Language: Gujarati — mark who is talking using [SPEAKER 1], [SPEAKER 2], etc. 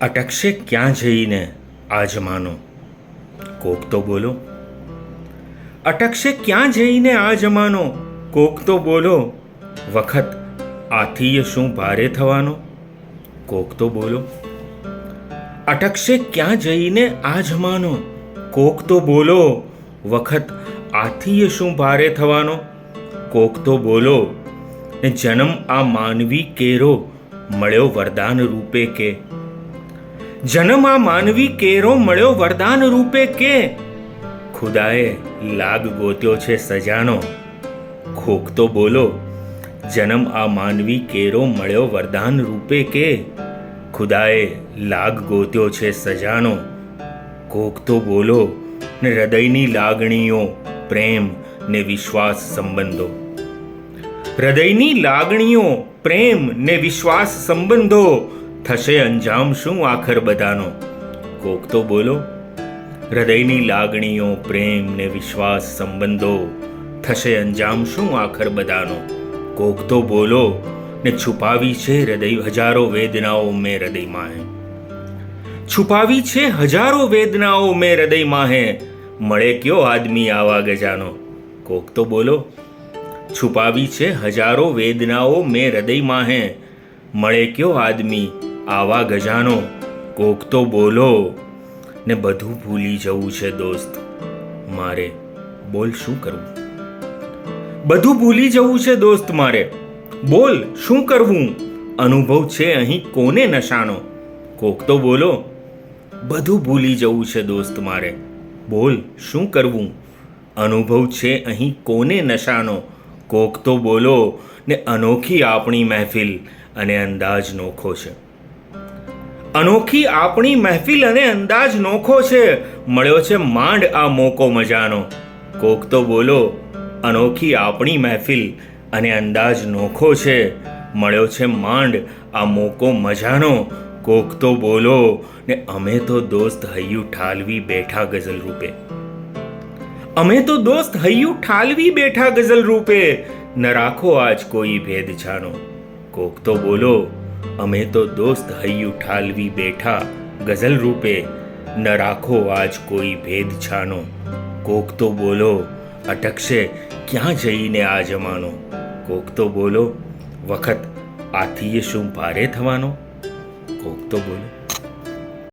[SPEAKER 1] અટકશે ક્યાં જઈને આ જમાનો કોક તો બોલો અટકશે ક્યાં જઈને આ જમાનો કોક તો બોલો, વખત આથી શું ભારે થવાનો? કોક તો બોલો અટકશે ક્યાં જઈને આ જમાનો કોક તો બોલો, વખત આથી શું ભારે થવાનો? કોક તો બોલો ને જન્મ આ માનવી કેરો, મળ્યો વરદાન રૂપે કે જન્મ માનવી કેરો મળ્યો વરદાન રૂપે કે? ખુદાએ લાગ ગોત્યો છે સજાનો. ખોક તો બોલો, જન્મ આ માનવી કેરો મળ્યો વરદાન રૂપે કે? ખુદાએ લાગ ગોત્યો છે સજાનો. કોક તો બોલો, ને હૃદયની લાગણીઓ, પ્રેમ ને વિશ્વાસ સંબંધો. હૃદયની લાગણીઓ, પ્રેમ ને વિશ્વાસ સંબંધો થશે અંજામ શું આખર બધાનો? કોક તો બોલો, હૃદયની લાગણીઓ, પ્રેમ ને વિશ્વાસ સંબંધો, થશે અંજામ શું આખર બધાનો? કોક તો બોલો, ને છુપાવી છે હૃદય હજારો વેદનાઓ મેં હૃદયમાં હે છુપાવી છે હજારો વેદનાઓ મેં હૃદયમાં હે મળે કયો આદમી આવા ગજાનો? કોક તો બોલો, છુપાવી છે હજારો વેદનાઓ મેં હૃદયમાં હે મળે કયો આદમી આવા ગજાનો કોક તો બોલો ને બધું ભૂલી જવું છે દોસ્ત. મારે બોલ શું કરવું? બધું ભૂલી જવું છે દોસ્ત મારે. બોલ શું કરવું? અનુભવ છે અહીં કોને નશાનો? કોક તો બોલો. બધું ભૂલી જવું છે દોસ્ત મારે. બોલ શું કરવું? અનુભવ છે અહીં કોને નશાનો? કોક તો બોલો ને અનોખી આપણી મહેફિલ અને અંદાજ નોખો છે. અનોખી આપણી મહેફિલ અને અંદાજ નોખો છે. મળ્યો છે માંડ આ મોકો મજાનો. કોક તો બોલો, અનોખી આપણી મહેફિલ અને અંદાજ નોખો છે. મળ્યો છે માંડ આ મોકો મજાનો. કોક તો બોલો, ને અમે તો દોસ્ત હૈયું ઠાલવી બેઠા ગઝલ રૂપે. અમે તો દોસ્ત હૈયું ઠાલવી બેઠા ગઝલ રૂપે. ન રાખો આજ કોઈ ભેદ છાનો કોક તો બોલો અમે તો દોસ્ત હૈયું ઠાલવી બેઠા, ગઝલ રૂપે. ન રાખો આજ કોઈ ભેદ છાનો. કોક તો બોલો, અટકશે, ક્યાં જઈને આ જમાનો? કોક તો બોલો, વખત આથી શું ભારે થવાનો? કોક તો બોલો